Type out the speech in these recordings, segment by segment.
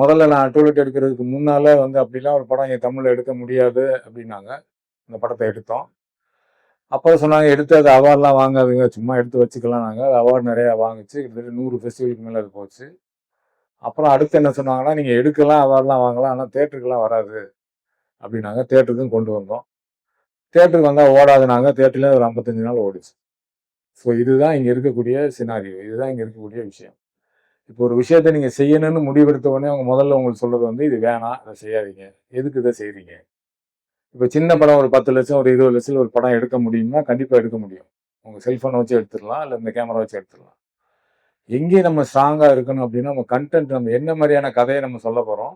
முதல்ல நான் டூலெட் எடுக்கிறதுக்கு முன்னால் வந்து அப்படிலாம் ஒரு படம் என் தமிழில் எடுக்க முடியாது அப்படின்னாங்க. அந்த படத்தை எடுத்தோம். அப்போ சொன்னாங்க எடுத்து அது அவார்ட்லாம் வாங்காதுங்க. சும்மா எடுத்து வச்சுக்கலாம் நாங்கள் அவார்டு நிறையா வாங்குச்சு. கிட்டத்தட்ட நூறு ஃபெஸ்டிவலுக்கு மேலே அது போச்சு. அப்புறம் அடுத்து என்ன சொன்னாங்கன்னா நீங்கள் எடுக்கலாம் அவார்ட்லாம் வாங்கலாம். ஆனால் தேட்டருக்குலாம் வராது. அப்படின்னாங்க. தேட்டருக்கும் கொண்டு வந்தோம். தேட்டருக்கு வந்தால் ஓடாதுனாங்க தேட்டரில் ஒரு ஐம்பத்தஞ்சு நாள் ஓடிச்சு. ஸோ இதுதான் இங்கே இருக்கக்கூடிய சினாரியோ இதுதான் இங்கே இருக்கக்கூடிய விஷயம். இப்போ ஒரு விஷயத்தை நீங்கள் செய்யணும்னு முடிவெடுத்த உடனே அவங்க முதல்ல உங்களுக்கு சொல்கிறது வந்து இது வேணாம் அதை செய்யாதீங்க. எதுக்கு இதை செய்கிறீங்க இப்போ சின்ன படம் ஒரு பத்து லட்சம் ஒரு இருபது லட்சம் ஒரு படம் எடுக்க முடியும்னா கண்டிப்பாக எடுக்க முடியும். உங்கள் செல்ஃபோனை வச்சு எடுத்துடலாம் இல்லை இந்த கேமரா வச்சு எடுத்துடலாம். எங்கே நம்ம ஸ்ட்ராங்காக இருக்கணும் அப்படின்னா நம்ம கண்டென்ட் நம்ம என்ன மாதிரியான கதையை நம்ம சொல்ல போகிறோம்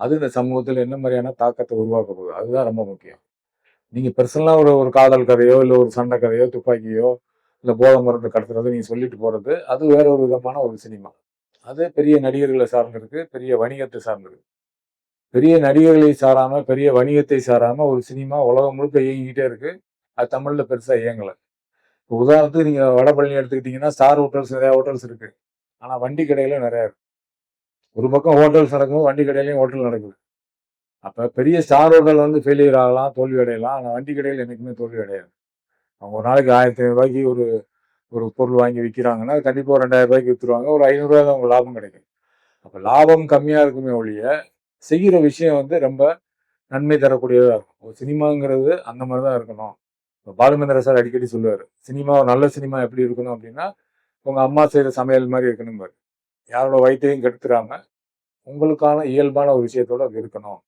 அது இந்த சமூகத்தில் என்ன மாதிரியான தாக்கத்தை உருவாக்க போகுது அதுதான் ரொம்ப முக்கியம். நீங்கள் பர்சனலாக ஒரு ஒரு காதல் கதையோ இல்லை ஒரு சண்டை கதையோ துப்பாக்கியோ இல்லை போதை மருந்து கடத்துறது நீங்கள் சொல்லிட்டு போகிறது அது வேற ஒரு விதமான ஒரு சினிமா. அது பெரிய நடிகர்களை சார்ந்திருக்கு பெரிய வணிகத்தை சார்ந்திருக்கு பெரிய நடிகர்களை சாராமல் பெரிய வணிகத்தை சாராமல் ஒரு சினிமா உலகம் முழுக்க இயங்கிக்கிட்டே இருக்குது அது தமிழில் பெருசாக இயங்கலை. இப்போ உதாரணத்துக்கு நீங்கள் வடபழனி எடுத்துக்கிட்டிங்கன்னா ஸ்டார் ஹோட்டல்ஸ் நிறையா ஹோட்டல்ஸ் இருக்குது ஆனால் வண்டி கடையிலும் நிறையா இருக்குது ஒரு பக்கம் ஹோட்டல்ஸ் நடக்கும் வண்டி கடையிலையும் ஹோட்டல் நடக்குது. அப்போ பெரிய ஸ்டார் ஹோட்டல் வந்து ஃபெயிலியர் ஆகலாம் தோல்வி அடையலாம். ஆனால் வண்டி கடையில் என்றைக்குமே தோல்வி அடையாது. அவங்க ஒரு நாளைக்கு ஆயிரத்தி ஐநூறுரூவாய்க்கு ஒரு ஒரு பொருள் வாங்கி விற்கிறாங்கன்னா கண்டிப்பாக ஒரு ரெண்டாயிரம் ரூபாய்க்கு விற்றுருவாங்க ஒரு ஐநூறுரூவா தான் உங்களுக்கு லாபம் கிடைக்கும். அப்போ லாபம் கம்மியாக இருக்குமே ஒழிய செய்கிற விஷயம் வந்து ரொம்ப நன்மை தரக்கூடியதாக இருக்கும். ஒரு சினிமாங்கிறது அந்த மாதிரி தான் இருக்கணும். இப்போ பாலுமேந்திர சார் அடிக்கடி சொல்லுவார் சினிமா ஒரு நல்ல சினிமா எப்படி இருக்கணும் அப்படின்னா உங்கள் அம்மா செய்கிற சமையல் மாதிரி இருக்கணும் பாரு யாரோட வயிற்றையும் கெடுத்துடாம உங்களுக்கான இயல்பான ஒரு விஷயத்தோடு அது இருக்கணும்.